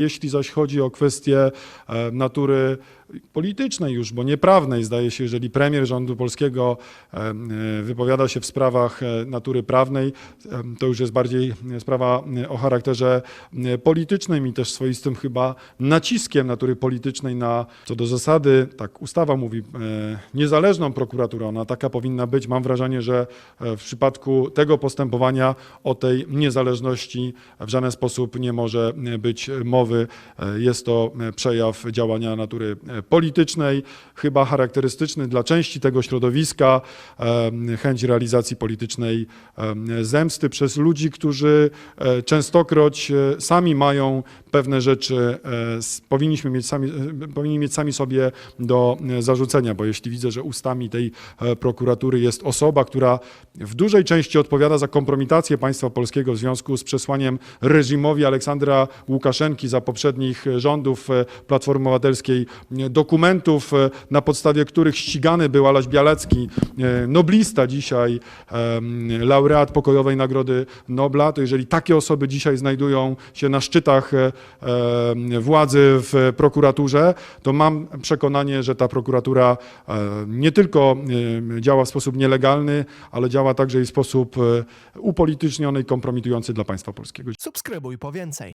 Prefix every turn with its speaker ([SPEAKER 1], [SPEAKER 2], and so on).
[SPEAKER 1] Jeśli zaś chodzi o kwestie e, natury politycznej już, bo nie prawnej, zdaje się, jeżeli premier rządu polskiego e, e, wypowiada się w sprawach e, natury prawnej, to już jest bardziej sprawa o charakterze politycznym i też swoistym chyba naciskiem natury politycznej na, co do zasady, tak ustawa mówi, niezależną prokuraturę, ona taka powinna być. Mam wrażenie, że w przypadku tego postępowania o tej niezależności w żaden sposób nie może być mowy. Jest to przejaw działania natury politycznej, chyba charakterystyczny dla części tego środowiska, chęć realizacji politycznej zemsty przez ludzi, którzy e, częstokroć e, sami mają pewne rzeczy, e, powinniśmy mieć sami, powinni mieć sami sobie do zarzucenia, bo jeśli widzę, że ustami tej prokuratury jest osoba, która w dużej części odpowiada za kompromitację państwa polskiego w związku z przesłaniem reżimowi Aleksandra Łukaszenki za poprzednich rządów Platformy Obywatelskiej dokumentów, e, na podstawie których ścigany był Alaś Bialecki, e, noblista dzisiaj, laureat pokojowej Nagrody Nobla, to jeżeli takie osoby dzisiaj znajdują się na szczytach e, władzy w prokuraturze, to mam przekonanie, że ta prokuratura nie tylko działa w sposób nielegalny, ale działa także i w sposób upolityczniony i kompromitujący dla państwa polskiego.
[SPEAKER 2] Subskrybuj po więcej.